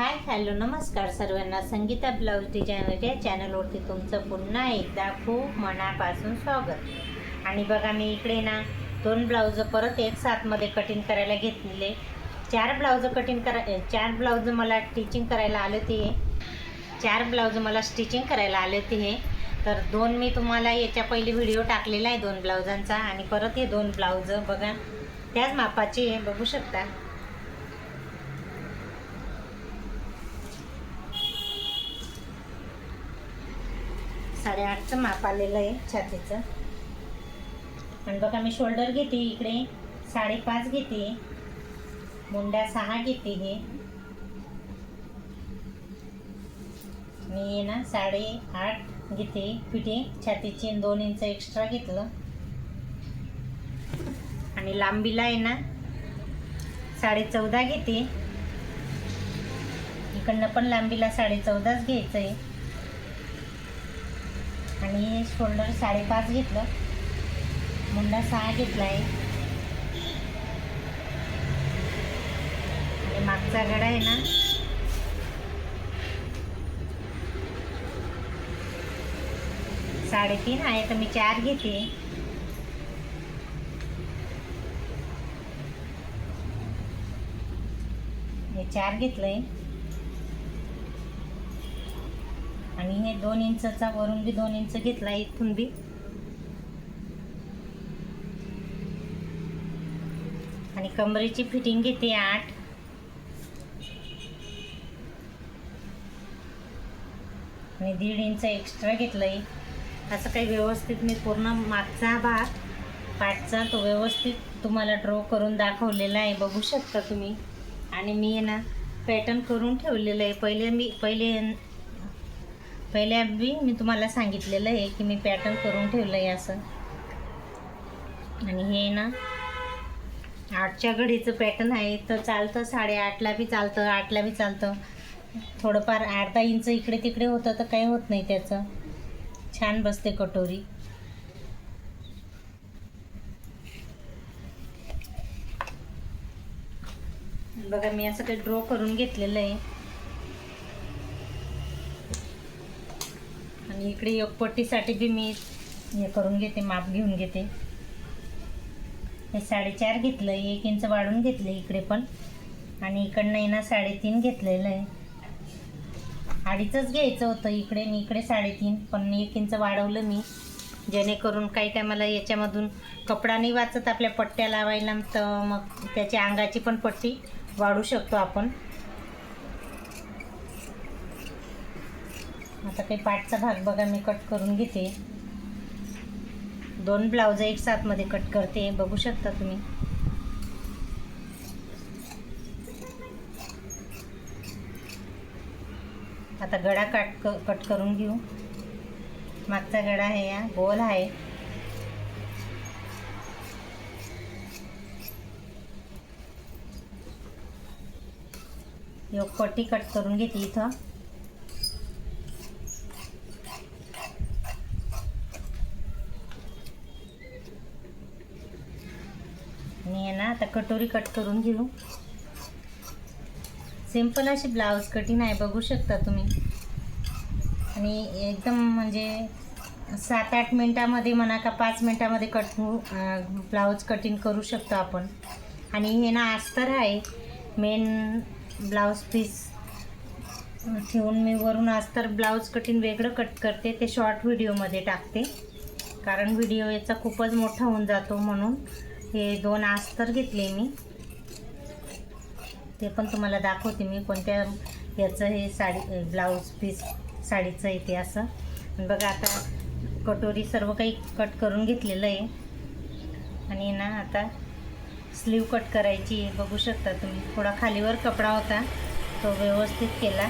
Hi hello नमस्कार सर्वांना. Sangeeta blouse designer या चॅनलवरती तुमचं पुन्हा एकदा खूप मनापासून स्वागत. आणि बघा मी इकडे ना दोन ब्लाऊज परत एक साथमध्ये कटिंग करायला घेतलेले. चार ब्लाऊज कटिंग करा चार ब्लाऊज मला टिचिंग करायला आले होते. चार ब्लाऊज मला स्टिचिंग करायला आले होते. हे तर दोन मी तुम्हाला याच्या पहिले व्हिडिओ टाकलेला आहे दोन ब्लाऊजांचा आणि परत हे दोन ब्लाऊज बघा त्याच मापाचे बघू शकता. साडेआठचं माप आलेलं आहे छातीचं. आणि बघा मी शोल्डर घेते इकडे. साडेपाच घेते. मुंड्या सहा घेते हे. मी ना साडेआठ घेते. पिठी छातीची दोन इंच एक्स्ट्रा घेतलं. आणि लांबीला आहे ना साडे चौदा घेते. इकडनं पण लांबीला साडे चौदाच घ्यायचं आहे आणि शोल्डर साडेपाच घेतलं. मुंडा सहा घेतला आहे आणि मागचा गडा आहे ना. साडेतीन आहे तर मी चार घेते. हे चार घेतलंय. आणि हे दोन इंचचा वरून बी दोन इंच घेतला इथून बी. आणि कमरेची फिटिंग घेते आठ. आणि दीड इंच एक्स्ट्रा घेतलंय. असं काही व्यवस्थित मी पूर्ण मागचा भाग पाठचा तो व्यवस्थित तुम्हाला ड्रॉ करून दाखवलेला आहे. बघू शकता तुम्ही. आणि मी आहे ना पॅटर्न करून ठेवलेलं आहे. पहिले मी पहिले पहिल्या बी मी तुम्हाला सांगितलेलं आहे की मी पॅटर्न करून ठेवलं आहे असं. आणि हे ना आठच्या घडीचं पॅटर्न आहे तर चालतं साडेआठला बी चालतं आठला बी चालतं. थोडंफार अर्धा इंच इकडे तिकडे होतं तर काही होत नाही त्याचं. छान बसते कटोरी. बघा मी असं काही ड्रॉ करून घेतलेलं आहे. आणि इकडे एकपट्टीसाठी बी मी हे करून घेते माप घेऊन घेते. हे साडेचार घेतलं एक इंच वाढून घेतलं इकडे पण. आणि इकडनं आहे ना साडेतीन घेतलेलं आहे. अडीचच घ्यायचं होतं इकडे मी इकडे साडेतीन पण एक इंच वाढवलं मी. जेणेकरून काही काय मला याच्यामधून कपडा नाही वाचत आपल्या पट्ट्या लावायला तर मग त्याच्या अंगाची पण पट्टी वाढू शकतो आपण. आता काही पाठचा भाग बघा मी कट करून घेते. दोन ब्लाउज एक साथमध्ये कट करते. बघू शकता तुम्ही. आता गळा काट क कट करून घेऊ. मागचा गळा आहे या गोल आहे. योग पट्टी कट करून घेते इथं आणि आहे ना आता कटोरी कट करून घेऊ. सिंपल अशी ब्लाऊज कटिंग आहे बघू शकता तुम्ही. आणि एकदम म्हणजे सात आठ मिनटामध्ये म्हणा का पाच मिनटामध्ये कट ब्लाऊज कटिंग करू शकतो आपण. आणि हे ना अस्तर आहे. मेन ब्लाऊज पीस ठेवून मी वरून अस्तर ब्लाऊज कटिंग वेगळं कट करते. ते शॉर्ट व्हिडिओमध्ये टाकते. कारण व्हिडिओ याचा खूपच मोठा होऊन जातो म्हणून. हे दोन अस्तर घेतले मी. ते पण तुम्हाला दाखवते मी कोणत्या याचं हे साडी ब्लाऊज पीस साडीचं येते असं. आणि बघा आता कटोरी सर्व काही कट करून घेतलेलं आहे. आणि ना आता स्लीव कट करायची बघू शकता तुम्ही. थोडा खालीवर कपडा होता. तो व्यवस्थित केला.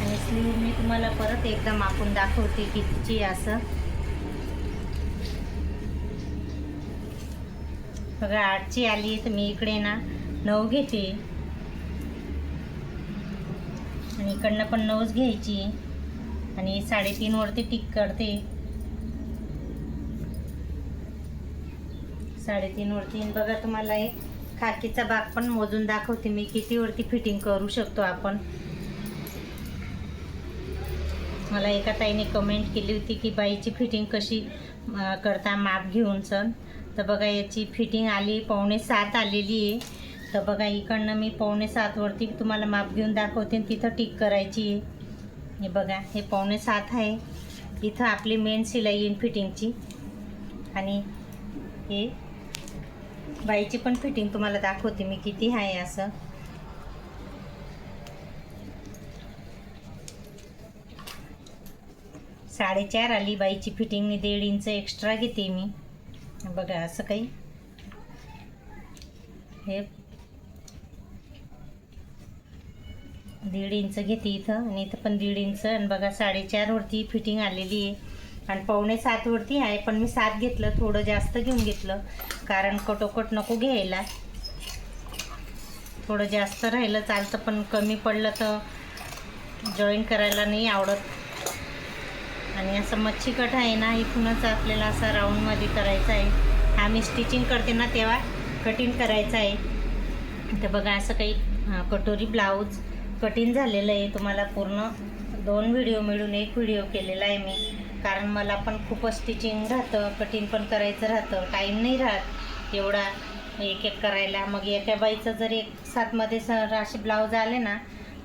आणि स्लीव मी तुम्हाला परत एकदा मापून दाखवते कितीची असं. बघा आठची आली तर मी इकडे ना नऊ घेते. आणि इकडनं पण नऊच घ्यायची. आणि साडेतीनवरती टिक करते. साडेतीनवरती बघा तुम्हाला एक खाकीचा भाग पण मोजून दाखवते. मी कितीवरती फिटिंग करू शकतो आपण. मला एका ताईने कमेंट केली होती की बाईची फिटिंग कशी करता माप घेऊन सण तर बघा याची फिटिंग आली पावणे सात आलेली आहे. तर बघा इकडनं मी पावणे सातवरती तुम्हाला माप घेऊन दाखवते आणि तिथं टिक करायची आहे. हे बघा हे पावणे सात आहे. इथं आपली मेन शिलाई येईन फिटिंगची. आणि हे बाईची पण फिटिंग तुम्हाला दाखवते मी किती आहे असं. साडेचार आली बाईची फिटिंग मी दीड इंच एक्स्ट्रा घेते मी. बघा असं काही. हे दीड इंच घेते इथं आणि इथं पण दीड इंच. आणि बघा साडेचारवरती फिटिंग आलेली आहे. आणि पावणे सातवरती आहे पण मी सात घेतलं थोडं जास्त घेऊन घेतलं. कारण कटोकट नको घ्यायला. थोडं जास्त राहिलं चालतं पण कमी पडलं तर जॉईन करायला नाही आवडत. आणि असं मच्छी कट आहे ना इथूनच आपल्याला असा राऊंडमध्ये करायचा आहे. आम्ही स्टिचिंग करते ना तेव्हा कटिंग करायचं आहे. तर बघा असं काही कटोरी ब्लाऊज कटिंग झालेलं आहे. तुम्हाला पूर्ण दोन व्हिडिओ मिळून एक व्हिडिओ केलेला आहे मी. कारण मला पण खूपच स्टिचिंग राहतं कटिंग पण करायचं राहतं. टाईम नाही राहत एवढा एक एक करायला. मग एका बाईचं जर एक सातमध्ये सर असे ब्लाऊज आले ना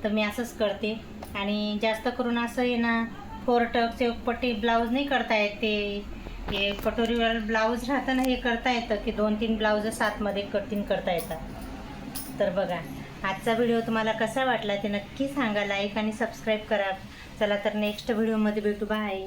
तर मी असंच करते. आणि जास्त करून असं आहे ना फोर टक पट्टी ब्लाऊज नाही करता येत. ते हे कटोरीवर ब्लाऊज राहतं ना हे करता येतं की दोन तीन ब्लाऊज सातमध्ये कटिंग करता येतात. तर बघा आजचा व्हिडिओ तुम्हाला कसा वाटला ते नक्की सांगा. लाईक आणि सबस्क्राईब करा. चला तर नेक्स्ट व्हिडिओमध्ये भेटू. बाय.